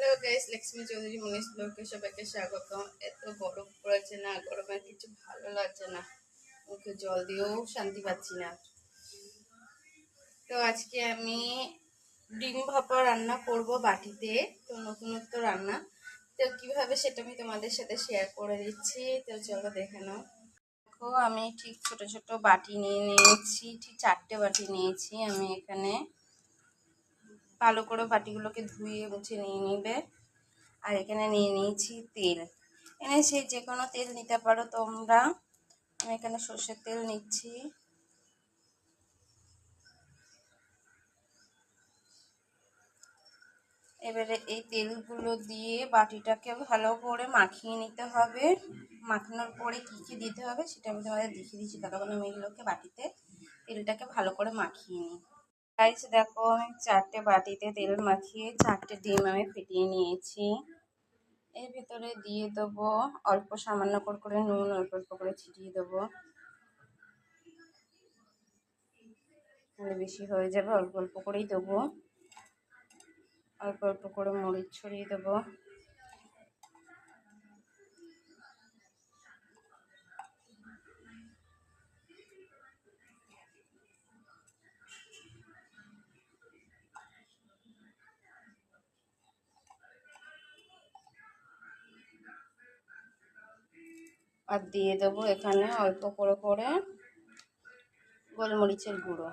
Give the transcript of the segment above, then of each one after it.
Hello guys Lakshmi Chowdhury Manish ব্লগকে সবাইকে স্বাগত এত গরম পড়েছে না, গরমে কিছু ভালো লাগছে না। মুখে জল দিয়েও শান্তি পাচ্ছি না। তো আজকে আমি ডিম ভাপা রান্না করব বাটিতে, তো নতুনত্ব রান্না। তো কীভাবে সেটা আমি তোমাদের সাথে শেয়ার করে দিচ্ছি, তো চলো দেখে নাও। দেখো, আমি ঠিক ছোট ছোট বাটি নিয়ে নিয়েছি, ঠিক চারটে বাটি নিয়েছি আমি এখানে। ভালো করে বাটিগুলোকে ধুয়ে মুছে নিয়ে নিবে। আর এখানে নিয়ে নিয়েছি তেল। এনে সেই যে কোনো তেল নিতে পারো তোমরা। আমি এখানে সর্ষের তেল নিচ্ছি। এবারে এই তেলগুলো দিয়ে বাটিটাকে ভালো করে মাখিয়ে নিতে হবে। মাখানোর পরে কী কী দিতে হবে সেটা আমি তোমাদের দেখিয়ে দিচ্ছি। ততক্ষণ আমি এগুলোকে বাটিতে তেলটাকে ভালো করে মাখিয়ে নিই। গাইস দেখো, আমি চারটে বাটিতে তেল মাখিয়ে চারটে ডিম আমি ফেটিয়ে নিয়েছি। এর ভিতরে দিয়ে দেবো অল্প সামান্য করে করে নুন, অল্প অল্প করে ছিটিয়ে দেবো। বেশি হয়ে যাবে, অল্প অল্প করেই দেবো। অল্প অল্প করে মরিচ ছড়িয়ে দেবো। আর দিয়ে দেবো এখানে অল্প করে করে গোলমরিচের গুঁড়ো।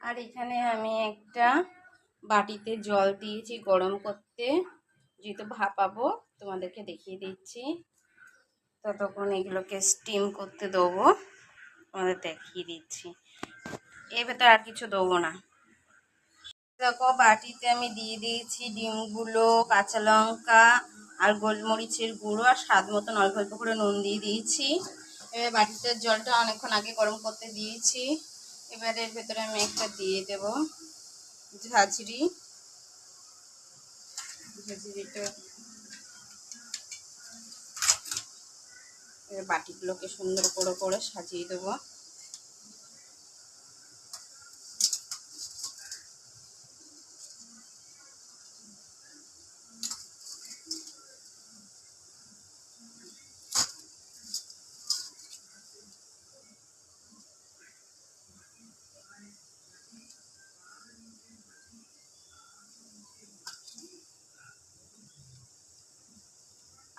আর এখানে আমি একটা বাটিতে জল দিয়েছি গরম করতে। যেহেতু ভাপাবো, তোমাদেরকে দেখিয়ে দিচ্ছি। ততক্ষণ এগুলোকে স্টিম করতে দেবো। তোমাদের দেখিয়ে দিচ্ছি। এর ভেতর আর কিছু দেবো না। দেখো, বাটিতে আমি দিয়ে দিয়েছি ডিমগুলো, কাঁচা লঙ্কা আর গোলমরিচের গুঁড়ো আর স্বাদ মতন অল্প অল্প করে নুন দিয়ে দিয়েছি। এবার বাটিতে জলটা অনেকক্ষণ আগে গরম করতে দিয়েছি। এবার এর ভেতরে আমি একটা দিয়ে দেব ঝাঁঝরি। ঝাঁঝরিটা বাটিগুলোকে সুন্দর করে করে সাজিয়ে দেবো।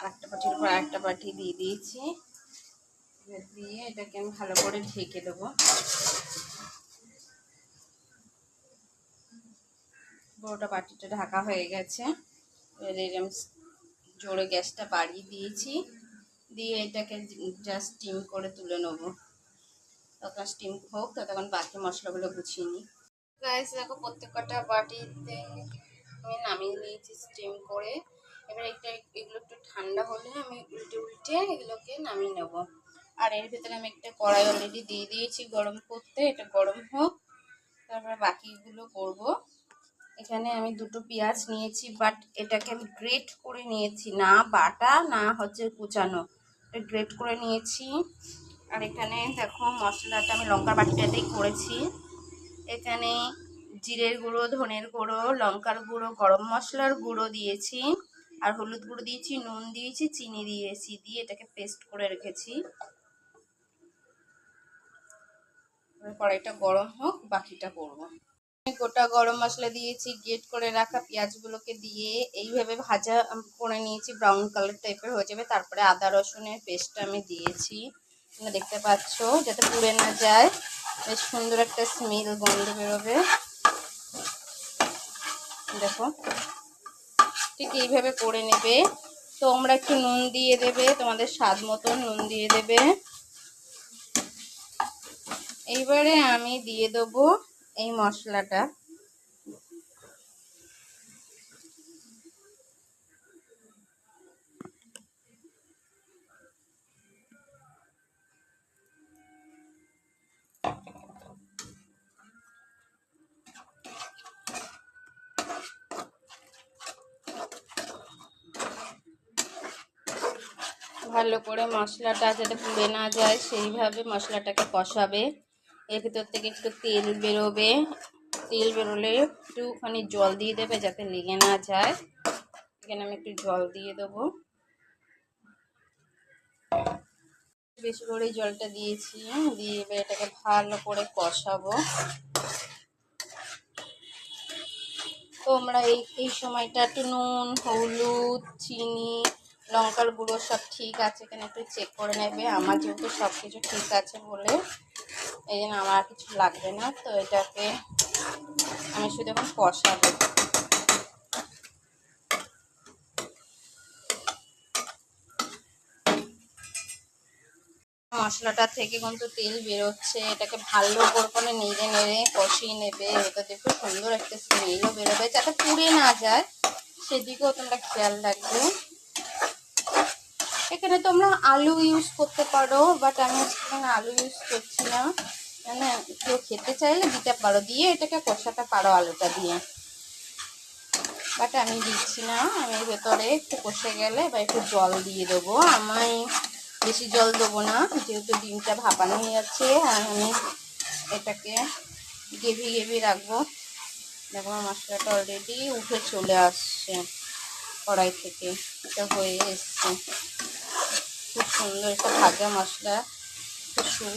আরেকটা পাটির উপর আরেকটা পাটি দিয়ে দিয়েছি। দিয়ে এটাকে আমি ভালো করে ঢেকে দেবো। বড়োটা বাটিটা ঢাকা হয়ে গেছে। জোরে গ্যাসটা বাড়িয়ে দিয়েছি। দিয়ে এটাকে জাস্ট স্টিম করে তুলে নেব। তখন স্টিম হোক, ততক্ষণ বাকি মশলাগুলো গুছিয়ে নিই। গাইস দেখো প্রত্যেক কটা বাটিতে আমি নামিয়ে নিয়েছি স্টিম করে। এবার এটা এগুলো একটু ঠান্ডা হলে আমি উল্টে উল্টে এগুলোকে নামিয়ে নেব। আর এর ভেতরে আমি একটা কড়াই অলরেডি দিয়ে দিয়েছি গরম করতে, এটা গরম হোক, তারপরে বাকিগুলো করব। এখানে আমি দুটো পেঁয়াজ নিয়েছি বাট এটাকে আমি গ্রেট করে নিয়েছি, না বাটা, না হচ্ছে কুচানো। এটা গ্রেট করে নিয়েছি। আর এখানে দেখো মশলাটা আমি লঙ্কার বাটিটাতেই করেছি। এখানে জিরের গুঁড়ো, ধনের গুঁড়ো, লঙ্কার গুঁড়ো, গরম মশলার গুঁড়ো দিয়েছি। আর হলুদ গুঁড়ো দিয়েছি, নুন দিয়েছি, চিনি দিয়েছি দিয়ে এটাকে পেস্ট করে রেখেছি। কড়াইটা গরম হোক, বাকিটা করব। গোটা গরম মশলা দিয়েছি গেট করে রাখা পেঁয়াজগুলোকে দিয়ে এইভাবে ভাজা করে নিয়েছি, ব্রাউন কালার টাইপের হয়ে যাবে। তারপরে আদা রসুনের পেস্টটা আমি দিয়েছি। তোমরা দেখতে পাচ্ছ, যাতে পুড়ে না যায়। বেশ সুন্দর একটা স্মেল গন্ধ বেরোবে। দেখো। ঠিক এইভাবে করে নেবে। তোমরা একটু নুন দিয়ে দেবে, তোমাদের স্বাদ মতন নুন দিয়ে দেবে। এইবারে আমি দিয়ে দেবো এই মশলাটা। ভালো করে মশলাটা যাতে পুড়ে না যায়, সেইভাবে মশলাটাকে কষাবে। এর ভিতর থেকে একটু তেল বেরোবে। তেল বেরোলে একটুখানি জল দিয়ে দেবে যাতে লেগে না যায়। এখানে আমি একটু জল দিয়ে দেবো। বেশি করে জলটা দিয়েছি দিয়ে এবার এটাকে ভালো করে কষাবো। তোমরা এই এই সময়টা একটু নুন, হলুদ, চিনি লঙ্কার গুঁড়ো সব ঠিক আছে কিনা একটু চেক করে নেবে। আমার যেহেতু সব কিছু ঠিক আছে বলে এই জন্য আমার কিছু লাগবে না। তো এটাকে আমি শুধু এখন কষাবো। মশলাটা থেকে কিন্তু তেল বেরোচ্ছে। এটাকে ভালো করে নেড়ে নেড়ে কষিয়ে নেবে। এটা দেখো সুন্দর একটা স্মেলও বেরোবে। যাতে পুড়ে না যায়। সেদিকেও তোমরা খেয়াল রাখবে। এখানে তোমরা আলু ইউজ করতে পারো বাট আমি এখানে আলু ইউজ করছি না। মানে কেউ খেতে চাইলে দিতে পারো। দিয়ে এটাকে কষাতে পারো আলুটা দিয়ে। বাট আমি দিচ্ছি না। আমি ভেতরে একটু কষে গেলে বা একটু জল দিয়ে দেবো। আমি বেশি জল দেবো না, যেহেতু ডিমটা ভাপানো হয়ে যাচ্ছে। আর আমি এটাকে গেভি গেভি রাখব। দেখো, মশলাটা অলরেডি উঠে চলে আসছে কড়াই থেকে। এটা হয়ে এসছে। খুব সুন্দর একটা ভাজা মশলা খুব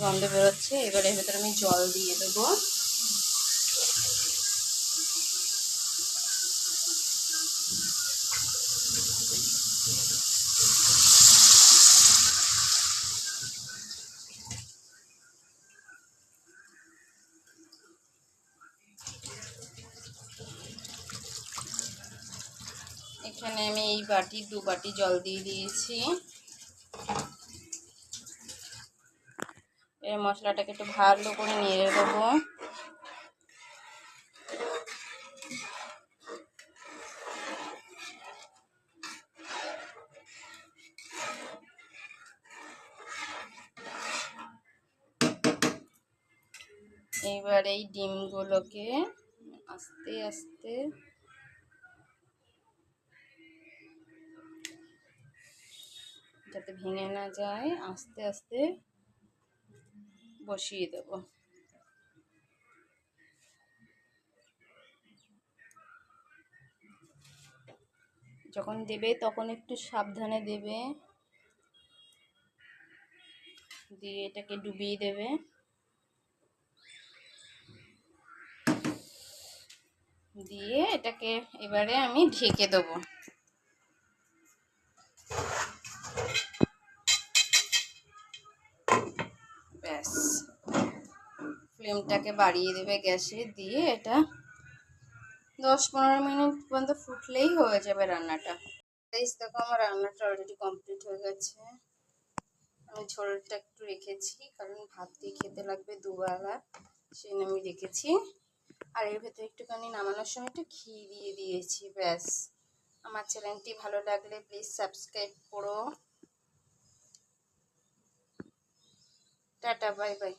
গন্ধ বেরোচ্ছে। এবারে ভেতরে আমি জল দিয়ে দেবো এখানে আমি এই বাটি, দু বাটি জল দিয়ে দিয়েছি। এর মশলাটাকে একটু ভালো করে নেড়ে দেবো। এবার এই ডিমগুলোকে আস্তে আস্তে যাতে ভেঙে না যায়, আস্তে আস্তে বসিয়ে দেব। যখন দেবে তখন একটু সাবধানে দেবে। দিয়ে এটাকে ডুবিয়ে দেবে। দিয়ে এটাকে এবারে আমি ঢেকে দেবো। ব্যাস। ফ্লেমটাকে বাড়িয়ে দেবে গ্যাসে, দিয়ে এটা দশ পনেরো মিনিট পর্যন্ত ফুটলেই হয়ে যাবে রান্নাটা। এই দেখো আমার রান্নাটা অলরেডি কমপ্লিট হয়ে গেছে। আমি ঝোলটা একটু রেখেছি, কারণ ভাত দিয়ে খেতে লাগবে দুবেলা সেই আমি রেখেছি। আর এর ভেতরে একটুখানি নামানোর সময় একটু ঘি দিয়ে দিয়েছি, ব্যাস। আমার চ্যানেলটি ভালো লাগলে প্লিজ সাবস্ক্রাইব করো। Tata bye bye